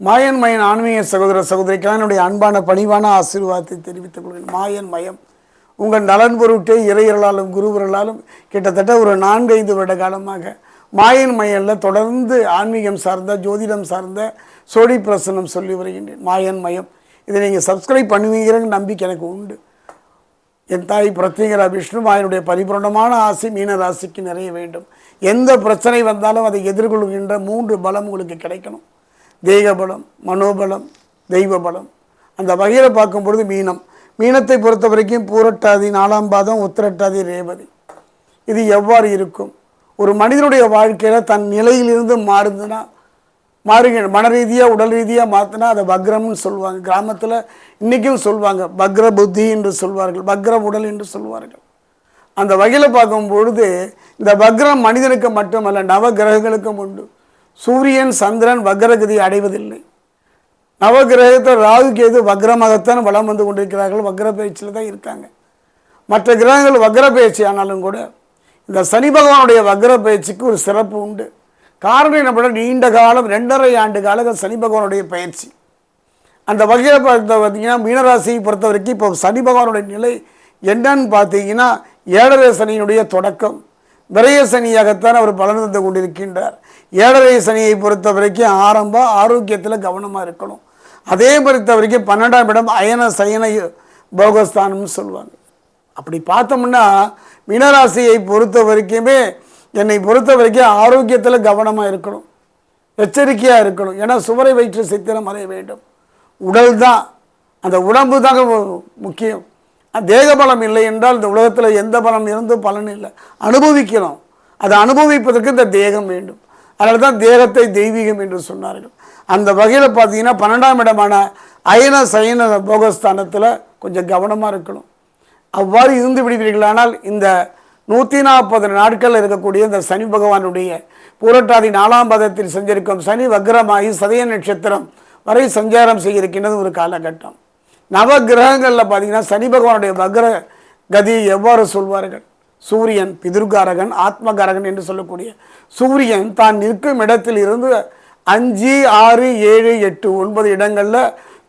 மாயன் மயன் ஆன்மீக சகோதர சகோதரிக்கெல்லாம் என்னுடைய அன்பான பணிவான ஆசீர்வாதத்தை தெரிவித்துக் கொள்கிறேன். மாயன் மயம் உங்கள் நலன் பொருட்டே இறையர்களாலும் குருவர்களாலும் கிட்டத்தட்ட ஒரு நான்கைந்து வருட காலமாக மாயன் மயனில் தொடர்ந்து ஆன்மீகம் சார்ந்த ஜோதிடம் சார்ந்த சோடி பிரசனம் சொல்லி வருகின்றேன். மாயன் மயம் இதை நீங்கள் சப்ஸ்கிரைப் பண்ணுவீங்கிற நம்பிக்கை எனக்கு உண்டு. என் தாய் பிரத்யேகரா விஷ்ணுமாயனுடைய பரிபூர்ணமான ஆசை மீன ராசிக்கு நிறைய வேண்டும். எந்த பிரச்சனை வந்தாலும் அதை எதிர்கொள்கின்ற மூன்று பலம் உங்களுக்கு கிடைக்கணும். தெய்வ பலம் மனோபலம் தெய்வ பலம் அந்த வகையில் பார்க்கும் பொழுது மீனம். மீனத்தை பொறுத்த வரைக்கும் பூரட்டாதி நாலாம் பாதம் உத்திரட்டாதி ரேவதி. இது எவ்வாறு இருக்கும்? ஒரு மனிதனுடைய வாழ்க்கையில் தன் நிலையிலிருந்து மாறுதுன்னா மாறுங்க மன ரீதியாக உடல் ரீதியாக மாற்றினா அதை வக்ரம்னு சொல்லுவாங்க. கிராமத்தில் இன்றைக்கும் சொல்லுவாங்க. பக்ர புத்தி என்று சொல்வார்கள். பக்ர உடல் என்று சொல்வார்கள். அந்த வகையில் பார்க்கும் பொழுது இந்த பக்ரம் மனிதனுக்கு மட்டுமல்ல நவ கிரகங்களுக்கும் உண்டு. சூரியன் சந்திரன் வக்ரகதி அடைவதில்லை. நவகிரகத்தில் ராகு கேது வக்ரமாகத்தான் வலம் வந்து கொண்டிருக்கிறார்கள். வக்ர பயிற்சியில் தான் இருக்காங்க. மற்ற கிரகங்கள் வக்ர பயிற்சி ஆனாலும் கூட இந்த சனி பகவானுடைய வக்ர பயிற்சிக்கு ஒரு சிறப்பு உண்டு. காரணம் என்ன பண்ண நீண்ட காலம் ரெண்டரை ஆண்டு காலம் சனி பகவானுடைய பயிற்சி. அந்த வகையில் பார்த்த பார்த்தீங்கன்னா மீனராசியை பொறுத்த வரைக்கும் இப்போ சனி பகவானுடைய நிலை என்னன்னு பார்த்தீங்கன்னா ஏழரை சனியினுடைய தொடக்கம். விரைய சனியாகத்தான் அவர் பலன் தந்து கொண்டிருக்கின்றார். ஏழரை சனியை பொறுத்த வரைக்கும் ஆரம்பம் ஆரோக்கியத்தில் கவனமாக இருக்கணும். அதே பொறுத்த வரைக்கும் பன்னெண்டாம் இடம் அயன சயன போகஸ்தானம்னு சொல்லுவாங்க. அப்படி பார்த்தோம்னா மீனராசியை பொறுத்த வரைக்குமே என்னை பொறுத்த வரைக்கும் ஆரோக்கியத்தில் கவனமாக இருக்கணும். எச்சரிக்கையாக இருக்கணும். ஏன்னா சுவரை வயிற்று சித்திரம் அறைய வேண்டும். உடல் தான். அந்த உடம்பு தாங்க முக்கியம். தேக பலம் இல்லை என்றால் இந்த உலகத்தில் எந்த பலம் இருந்தும் பலன் இல்லை. அனுபவிக்கணும். அதை அனுபவிப்பதற்கு இந்த தேகம் வேண்டும். அதனால தான் தேகத்தை தெய்வீகம் என்று சொன்னார்கள். அந்த வகையில் பார்த்தீங்கன்னா பன்னெண்டாம் இடமான அயன சயன போகஸ்தானத்தில் கொஞ்சம் கவனமாக இருக்கணும். அவ்வாறு இருந்து விடுவீர்களானால் இந்த நூற்றி நாற்பது நாட்களில் இருக்கக்கூடிய இந்த சனி பகவானுடைய பூரட்டாதி நாலாம் பதத்தில் செஞ்சிருக்கும் சனி வக்ரமாகி சதய நட்சத்திரம் வரை சஞ்சாரம் செய்திருக்கின்றது ஒரு காலகட்டம். நவ கிரகங்களில் பார்த்தீங்கன்னா சனி பகவானுடைய வக்ர கதியை எவ்வாறு சொல்வார்கள்? சூரியன் பிதுர்காரகன் ஆத்மகாரகன் என்று சொல்லக்கூடிய சூரியன் தான் நிற்கும் இடத்தில் இருந்து அஞ்சு ஆறு ஏழு எட்டு ஒன்பது இடங்களில்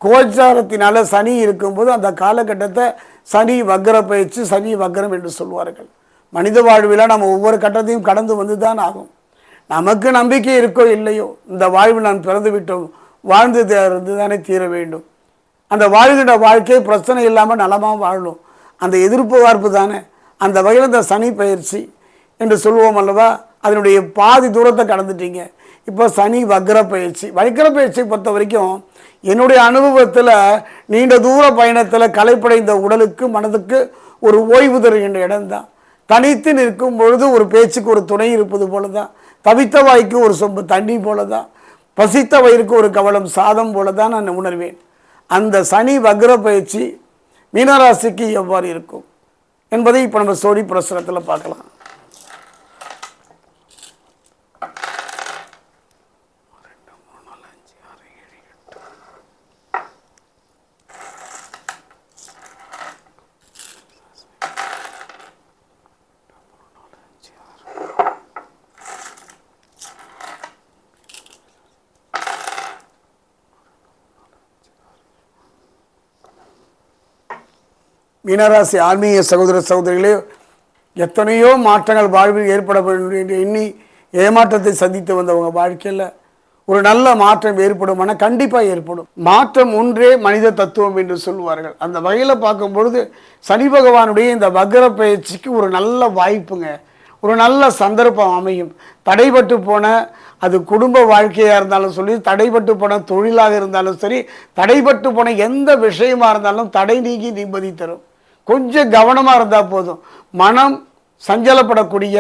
கோச்சாரத்தினால சனி இருக்கும்போது அந்த காலகட்டத்தை சனி வக்ர பயிற்சி சனி வக்ரம் என்று சொல்வார்கள். மனித வாழ்வில் நம்ம ஒவ்வொரு கட்டத்தையும் கடந்து வந்து தான் ஆகும். நமக்கு நம்பிக்கை இருக்கோ இல்லையோ இந்த வாழ்வு நான் பிறந்து விட்டோம் வாழ்ந்து இருந்து தானே தீர வேண்டும். அந்த வாழ்கின்ற வாழ்க்கையை பிரச்சனை இல்லாமல் நலமாக வாழணும். அந்த எதிர்பார்ப்பு தானே. அந்த வகையில் இந்த சனி பயிற்சி என்று சொல்லுவோம் அல்லவா? அதனுடைய பாதி தூரத்தை கடந்துட்டீங்க. இப்போ சனி வக்ர பயிற்சி. வக்ர பயிற்சியை பொறுத்த வரைக்கும் என்னுடைய அனுபவத்தில் நீண்ட தூர பயணத்தில் களைப்படைந்த உடலுக்கு மனதுக்கு ஒரு ஓய்வு தருகின்ற இடம்தான். தனித்து நிற்கும் பொழுது ஒரு பேச்சுக்கு ஒரு துணை இருப்பது போல தான் தவித்த வாய்க்கு ஒரு சொம்பு தண்ணி போல தான் பசித்த வயிற்கு ஒரு கவலம் சாதம் போல தான் நான் உணர்வேன். அந்த சனி வக்ர பயிற்சி மீனராசிக்கு எவ்வாறு இருக்கும்? என்பதை இப்போ நம்ம சோடி பிரசுரத்தில் பார்க்கலாம். மீனராசி ஆன்மீக சகோதர சகோதரிகளே எத்தனையோ மாற்றங்கள் வாழ்வில் ஏற்பட வேண்டும் என்று எண்ணி ஏமாற்றத்தை சந்தித்து வந்தவங்க வாழ்க்கையில் ஒரு நல்ல மாற்றம் ஏற்படுமானா கண்டிப்பாக ஏற்படும். மாற்றம் ஒன்றே மனித தத்துவம் என்று சொல்லுவார்கள். அந்த வகையில் பார்க்கும் பொழுது சனி பகவானுடைய இந்த வக்ர பயிற்சிக்கு ஒரு நல்ல வாய்ப்புங்க. ஒரு நல்ல சந்தர்ப்பம் அமையும். தடைபட்டு போன அது குடும்ப வாழ்க்கையாக இருந்தாலும் சொல்லி தடைபட்டு போன தொழிலாக இருந்தாலும் சரி தடைபட்டு போன எந்த விஷயமா இருந்தாலும் தடை நீங்கி நிம்மதி தரும். கொஞ்சம் கவனமாக இருந்தால் போதும். மனம் சஞ்சலப்படக்கூடிய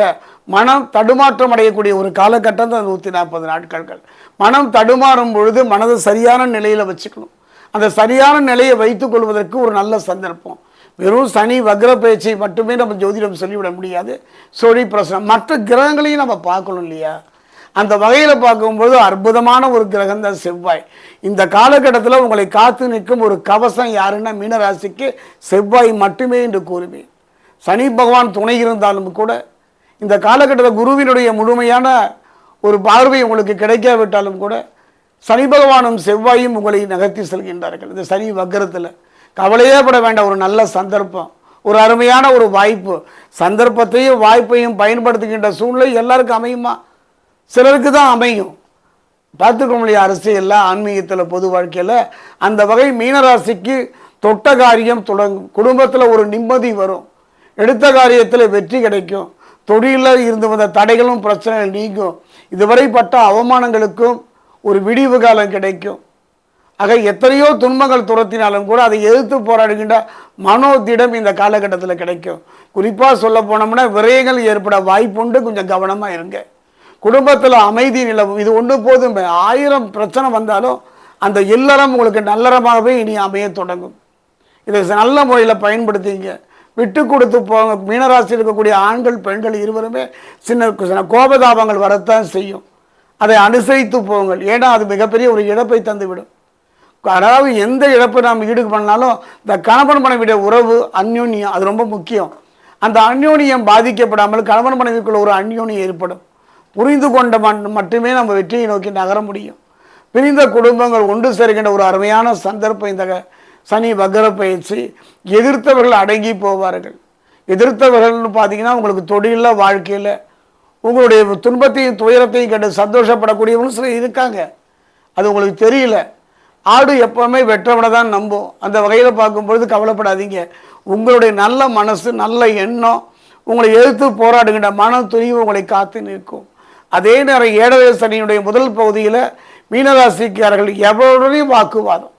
மனம் தடுமாற்றம் அடையக்கூடிய ஒரு காலகட்டம் தான் நூற்றி நாற்பது நாட்கள்கள். மனம் தடுமாறும் பொழுது மனதை சரியான நிலையில் வச்சுக்கணும். அந்த சரியான நிலையை வைத்துக் கொள்வதற்கு ஒரு நல்ல சந்தர்ப்பம். வெறும் சனி வக்ர பயிற்சி மட்டுமே நம்ம ஜோதிடம் சொல்லிவிட முடியாது. சோழி பிரசனம் மற்ற கிரகங்களையும் நம்ம பார்க்கணும் இல்லையா? அந்த வகையில் பார்க்கும்போது அற்புதமான ஒரு கிரகம் தான் செவ்வாய். இந்த காலகட்டத்தில் உங்களை காத்து நிற்கும் ஒரு கவசம் யாருன்னா மீனராசிக்கு செவ்வாய் மட்டுமே என்று கூறுவேன் சனி பகவான் துணை இருந்தாலும் கூட இந்த காலகட்டத்தில் குருவினுடைய முழுமையான ஒரு பார்வை உங்களுக்கு கிடைக்காவிட்டாலும் கூட சனி பகவானும் செவ்வாயும் உங்களை நகர்த்தி செல்கின்றார்கள். இந்த சனி வக்கரத்தில் கவலையே பட வேண்டாம். ஒரு நல்ல சந்தர்ப்பம் ஒரு அருமையான ஒரு வாய்ப்பு. சந்தர்ப்பத்தையும் வாய்ப்பையும் பயன்படுத்துகின்ற சூழ்நிலை எல்லாருக்கும் அமையுமா? சிலருக்கு தான் அமையும். பார்த்துக்க முடிய அரசியலில் ஆன்மீகத்தில் பொது வாழ்க்கையில் அந்த வகை மீனராசிக்கு தொட்ட காரியம் தொடங்கும். குடும்பத்தில் ஒரு நிம்மதி வரும். எடுத்த காரியத்தில் வெற்றி கிடைக்கும். தொழிலில் இருந்து வந்த தடைகளும் பிரச்சனைகள் நீங்கும். இதுவரைப்பட்ட அவமானங்களுக்கும் ஒரு விடிவு காலம் கிடைக்கும். ஆக எத்தனையோ துன்பங்கள் துரத்தினாலும் கூட அதை எதிர்த்து போராடுகின்ற மனோதிடம் இந்த காலகட்டத்தில் கிடைக்கும். குறிப்பாக சொல்ல போனோம்னா விரயங்கள் ஏற்பட வாய்ப்புண்டு. கொஞ்சம் கவனமாக இருங்க. குடும்பத்தில் அமைதி நிலவும் இது ஒன்று போதும். ஆயிரம் பிரச்சனை வந்தாலும் அந்த இல்லறம் உங்களுக்கு நல்லறமாகவே இனி அமைய தொடங்கும். இதை நல்ல முறையில் பயன்படுத்திங்க. விட்டு கொடுத்து போங்க மீனராசியில் இருக்கக்கூடிய ஆண்கள் பெண்கள் இருவருமே சின்ன சின்ன கோபதாபங்கள் வரத்தான் செய்யும். அதை அனுசரித்து போங்கள். ஏன்னா அது மிகப்பெரிய ஒரு இழப்பை தந்துவிடும். அதாவது எந்த இழப்பை நாம் ஈடு பண்ணாலும் இந்த கணவன் மனைவியுடைய உறவு அந்யோன்யம் அது ரொம்ப முக்கியம். அந்த அந்யோன்யம் பாதிக்கப்படாமல் கணவன் மனைவிக்குள்ள ஒரு அந்யோன்யம் ஏற்படும். புரிந்து கொண்ட மண் மட்டுமே நம்ம வெற்றியை நோக்கி நகர முடியும். பிரிந்த குடும்பங்கள் ஒன்று சேர்கின்ற ஒரு அருமையான சந்தர்ப்பம் இந்த சனி வக்கர பயிற்சி. எதிர்த்தவர்கள் அடங்கி போவார்கள். எதிர்த்தவர்கள்னு பார்த்தீங்கன்னா உங்களுக்கு தொழிலில் வாழ்க்கையில் உங்களுடைய துன்பத்தையும் துயரத்தையும் கண்டு சந்தோஷப்படக்கூடியவங்களும் சில இருக்காங்க. அது உங்களுக்கு தெரியல. ஆடு எப்பவுமே வெற்றவனை தான் நம்பும். அந்த வகையில் பார்க்கும்பொழுது கவலைப்படாதீங்க. உங்களுடைய நல்ல மனசு நல்ல எண்ணம் உங்களை எதிர்த்து போராடுகின்ற மன துணிவு உங்களை காத்து நிற்கும். அதே நேரம் ஏழரை சனியுடைய முதல் பகுதியில் மீனராசிக்காரர்கள் எவரோடையும் வாக்குவாதம்.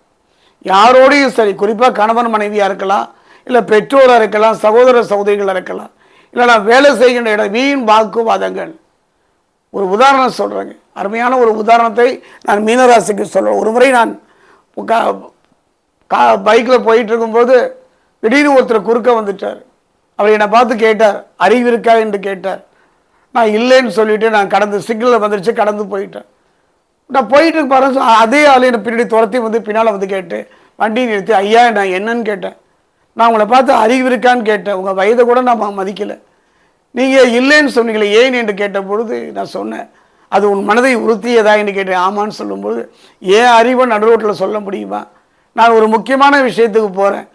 யாரோடையும் சரி குறிப்பாக கணவன் மனைவியாக இருக்கலாம் இல்லை பெற்றோராக இருக்கலாம் சகோதர சகோதரிகளாக இருக்கலாம் இல்லைனா வேலை செய்கின்ற இடம் வீண் வாக்குவாதங்கள். ஒரு உதாரணம் சொல்கிறேங்க அருமையான ஒரு உதாரணத்தை நான் மீனராசிக்கு சொல்கிறேன் ஒரு முறை நான் கா கா பைக்கில் போயிட்டு இருக்கும்போது திடீர்னு ஒருத்தர் குறுக்க வந்துட்டார். அவர் என்னை பார்த்து கேட்டார் அறிவு இருக்கா? என்று கேட்டார். நான் இல்லைன்னு சொல்லிவிட்டு நான் கடந்து சிக்னலில் வந்துருச்சு கடந்து போயிட்டேன். நான் போயிட்டு பாருங்க அதே ஆள் என்னை பின்னாடி துரத்தி வந்து பின்னால் வந்து கேட்டு வண்டி நிறுத்தி ஐயா நான் என்னன்னு கேட்டேன். நான் உங்களை பார்த்து அறிவு இருக்கான்னு கேட்டேன். உங்கள் வயதை கூட நான் மதிக்கலை. நீங்கள் இல்லைன்னு சொன்னீங்களே ஏன் என்று கேட்ட பொழுது நான் சொன்னேன் அது உன் மனதை உறுத்தியதா? என்று கேட்டேன். ஆமான்னு சொல்லும்போது ஏன் அறிவை நடுரோட்டில் சொல்ல முடியுமா? நான் ஒரு முக்கியமான விஷயத்துக்கு போகிறேன்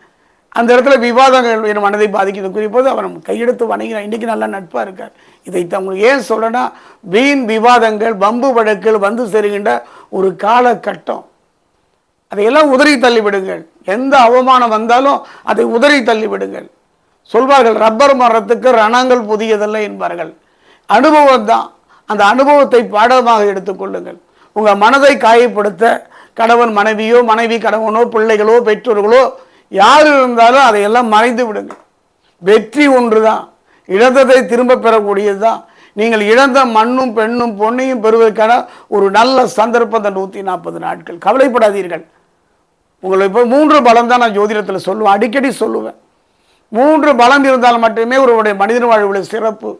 அந்த இடத்துல விவாதங்கள் என் மனதை பாதிக்கிறது குறிப்போது அவர் கையெடுத்து வணங்கினார். இன்றைக்கி நல்லா நட்பாக இருக்கார். இதை உங்களுக்கு ஏன் சொல்லனா வீண் விவாதங்கள் வம்பு வழக்குகள் வந்து சேருகின்ற ஒரு காலகட்டம். அதையெல்லாம் உதறி தள்ளிவிடுங்கள். எந்த அவமானம் வந்தாலும் அதை உதறி தள்ளிவிடுங்கள். சொல்வார்கள் ரப்பர் மரத்துக்கு ரணங்கள் புதியதல்ல என்பார்கள். அனுபவம் தான். அந்த அனுபவத்தை பாடமாக எடுத்துக்கொள்ளுங்கள் உங்கள் மனதை காயப்படுத்த கணவன் மனைவியோ மனைவி கணவனோ பிள்ளைகளோ பெற்றோர்களோ யார் இருந்தாலும் அதையெல்லாம் மறைந்து விடுங்கள். வெற்றி ஒன்று தான் இழந்ததை திரும்ப பெறக்கூடியது தான் நீங்கள் இழந்த மண்ணும் பெண்ணும் பொண்ணையும் பெறுவதற்கான ஒரு நல்ல சந்தர்ப்பம் அந்த நூற்றி நாற்பது நாட்கள். கவலைப்படாதீர்கள். உங்களை இப்போ மூன்று பலம் தான் நான் ஜோதிடத்தில் சொல்லுவேன். அடிக்கடி சொல்லுவேன். மூன்று பலம் இருந்தால் மட்டுமே ஒருவருடைய மனிதன் வாழ்வுடைய சிறப்பு.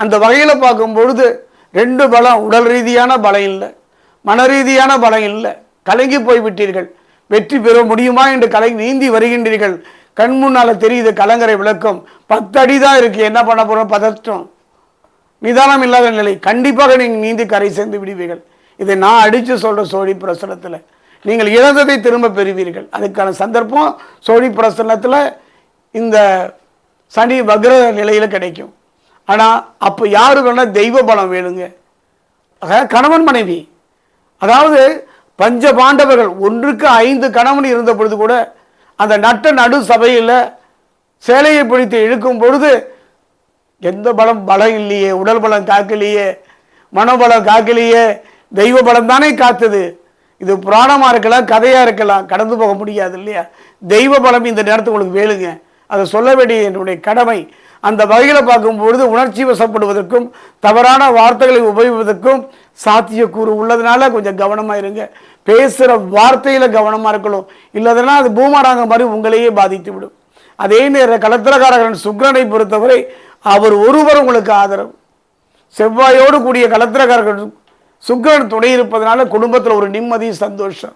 அந்த வகையில் பார்க்கும் பொழுது ரெண்டு பலம் உடல் ரீதியான பலம் இல்லை மன ரீதியான பலம் இல்லை. கலங்கி போய் விட்டீர்கள் வெற்றி பெற முடியுமா என்று கலை நீந்தி வருகின்றீர்கள். கண் முன்னால் தெரியுது கலங்கரை விளக்கம். பத்து அடி தான் இருக்கு. என்ன பண்ண போறோம்? பதற்றம். நிதானம் இல்லாத நிலை. கண்டிப்பாக நீங்கள் நீந்தி கரை சேர்ந்து விடுவீர்கள். இதை நான் அடித்து சொல்கிற சோழி பிரசனத்தில். நீங்கள் இழந்ததை திரும்ப பெறுவீர்கள். அதுக்கான சந்தர்ப்பம் சோழி பிரசனத்தில் இந்த சனி வக்ர நிலையில் கிடைக்கும். ஆனால் அப்போ யாரு வேணால் தெய்வ பலம் வேணுங்க. ஆக கணவன் மனைவி. அதாவது பஞ்ச பாண்டவர்கள் ஒன்றுக்கு ஐந்து கணவன் இருந்த பொழுது கூட அந்த நட்ட நடு சபையில் சேலையை பிடித்து இழுக்கும் பொழுது எந்த பலம் பலம் இல்லையே உடல் பலம் காக்கலையே மனோபலம் காக்கலையே தெய்வ பலம் தானே காத்தது. இது புராணமாக இருக்கலாம் கதையாக இருக்கலாம் கடந்து போக முடியாது இல்லையா? தெய்வ பலம் இந்த நேரத்துக்கு உங்களுக்கு வேணுங்க. அதை சொல்ல வேண்டிய என்னுடைய கடமை. அந்த வகையில் பார்க்கும்பொழுது உணர்ச்சி வசப்படுவதற்கும் தவறான வார்த்தைகளை உபயோகிப்பதற்கும் சாத்தியக்கூறு உள்ளதுனால கொஞ்சம் கவனமாக இருங்க. பேசுகிற வார்த்தையில் கவனமாக இருக்கணும். இல்லைன்னா அது பூமராங்க மாதிரி உங்களையே பாதித்து விடும். அதே நேர கலத்திரக்காரகன் சுக்கிரனை பொறுத்தவரை அவர் ஒருவர் உங்களுக்கு ஆதரவு. செவ்வாயோடு கூடிய கலத்திரக்காரர்கள் சுக்கிரன் துணை இருப்பதனால குடும்பத்தில் ஒரு நிம்மதி சந்தோஷம்.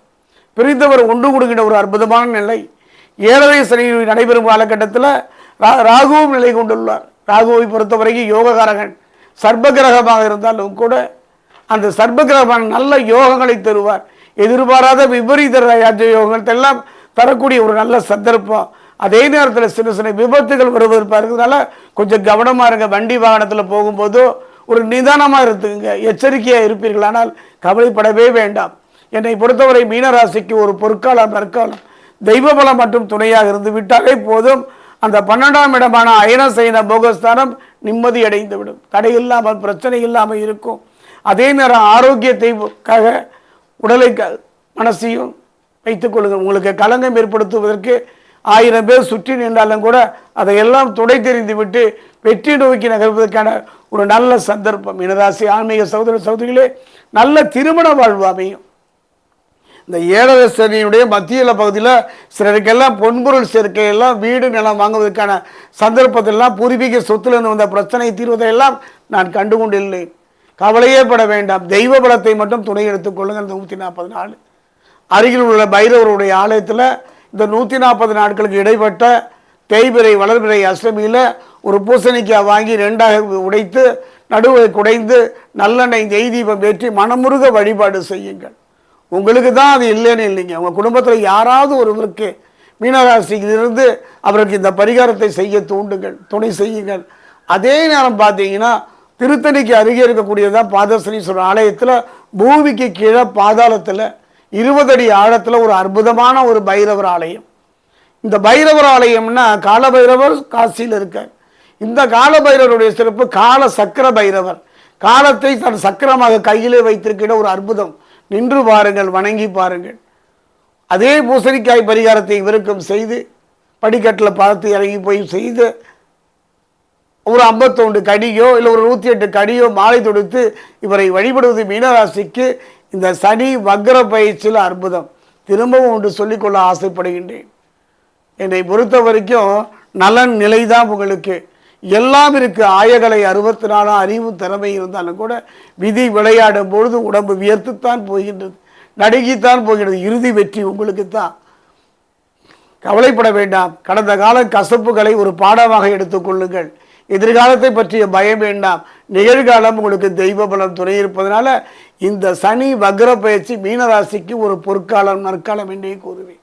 பிரிந்தவர் ஒன்று கொடுக்கின்ற ஒரு அற்புதமான நிலை. ஏழரை சனி நடைபெறும் காலகட்டத்தில் ரா- ராகுவும் நிலை கொண்டுள்ளார். ராகுவை பொறுத்தவரைக்கும் யோககாரகன் சர்ப்பகிரகமாக இருந்தாலும் கூட அந்த சர்ப்பகிரகமான நல்ல யோகங்களை தருவார். எதிர்பாராத விபரீத ராஜ யோகங்கள் எல்லாம் தரக்கூடிய ஒரு நல்ல சந்தர்ப்பம். அதே நேரத்தில் சின்ன சின்ன விபத்துகள் வருவதற்கு இருக்கிறதுனால கொஞ்சம் கவனமாக இருங்க. வண்டி வாகனத்தில் போகும்போதோ ஒரு நிதானமாக இருக்குங்க எச்சரிக்கையாக இருப்பீர்கள். ஆனால் கவலைப்படவே வேண்டாம். என்னை பொறுத்தவரை மீனராசிக்கு ஒரு பொற்காலம் நற்காலம். தெய்வ பலம் மற்றும் துணையாக இருந்து விட்டாலே போதும். அந்த பன்னெண்டாம் இடமான அயன சைன போகஸ்தானம் நிம்மதி அடைந்துவிடும். தடை இல்லாமல் பிரச்சனை இல்லாமல் இருக்கும். அதே நேரம் ஆரோக்கியத்தைக்காக உடலை க- மனசையும் வைத்துக் கொள்ளுங்கள். உங்களுக்கு களங்கம் ஏற்படுத்துவதற்கு ஆயிரம் பேர் சுற்றி நின்றாலும் கூட அதையெல்லாம் துடை தெரிந்து விட்டு வெற்றி நோக்கி நகர்வதற்கான ஒரு நல்ல சந்தர்ப்பம். மீனராசி ஆன்மீக சகோதர சகோதரிகளே நல்ல திருமண வாழ்வு அமையும். இந்த ஏழரசனியுடைய மத்தியில பகுதியில் சிலருக்கெல்லாம் பொன்பொருள் சேர்க்கையெல்லாம் வீடு நிலம் வாங்குவதற்கான சந்தர்ப்பத்தெல்லாம் பூர்வீக சொத்துலேருந்து வந்த பிரச்சனை தீர்வதையெல்லாம் நான் கண்டு கொண்டில்லை கவலையே பட வேண்டாம். தெய்வ பலத்தை மட்டும் துணை எடுத்துக்கொள்ளுங்கள் இந்த நூற்றி நாற்பது நாள். அருகில் உள்ள பைரவருடைய ஆலயத்தில் இந்த நூற்றி நாற்பது நாட்களுக்கு இடைப்பட்ட தேய்பிரை வளர்பிறை அஷ்டமியில் ஒரு பூசணிக்காய் வாங்கி ரெண்டாக உடைத்து நடுவை குடைந்து நல்லெண்ணெய் நெய் தீபம் ஏற்றி மனமுருக வழிபாடு செய்யுங்கள். உங்களுக்கு தான் அது இல்லைன்னு இல்லைங்க. உங்கள் குடும்பத்தில் யாராவது ஒருவருக்கு மீனராசியிலிருந்து அவருக்கு இந்த பரிகாரத்தை செய்ய தூண்டுங்கள் துணை செய்யுங்கள். அதே நேரம் பார்த்தீங்கன்னா திருத்தணிக்கு அருகே இருக்கக்கூடியதான் பாதசனீஸ்வரர் ஆலயத்தில் பூமிக்கு கீழே பாதாளத்தில் இருபது அடி ஆழத்தில் ஒரு அற்புதமான ஒரு பைரவர் ஆலயம். இந்த பைரவர் ஆலயம்னா காலபைரவர் காசியில் இருக்கார் இந்த காலபைரவருடைய சிறப்பு கால சக்கர பைரவர். காலத்தை தன் சக்கரமாக கையிலே வைத்திருக்கிற ஒரு அற்புதம். நின்று பாருங்கள் வணங்கி பாருங்கள். அதே பூசணிக்காய் பரிகாரத்தை இவருக்கும் செய்து படிக்கட்டில் பார்த்து இறங்கி போய் செய்து ஒரு ஐம்பத்தொண்டு கடியோ இல்லை ஒரு நூற்றி எட்டு கடியோ மாலை தொடுத்து இவரை வழிபடுவது மீனராசிக்கு இந்த சனி வக்ர பயிற்சியில் அற்புதம். திரும்பவும் ஒன்று சொல்லிக்கொள்ள ஆசைப்படுகின்றேன். என்னை பொறுத்த வரைக்கும் நலன் நிலைதான் உங்களுக்கு. எல்லாம் இருக்குது ஆயகலை அறுபத்தி நாலாம் அறிவு திறமை இருந்தாலும் கூட விதி விளையாடும் பொழுது உடம்பு வியர்த்துத்தான் போகின்றது. நடுங்கித்தான் போகின்றது. இறுதி வெற்றி உங்களுக்கு தான். கவலைப்பட வேண்டாம். கடந்த கால கசப்புகளை ஒரு பாடமாக எடுத்துக்கொள்ளுங்கள் எதிர்காலத்தை பற்றிய பயம் வேண்டாம். நிகழ்காலம் உங்களுக்கு தெய்வ பலம் துணை இருப்பதனால இந்த சனி வக்ர பயிற்சி மீனராசிக்கு ஒரு பொற்காலம் நற்காலம் என்றே கூறுவேன்.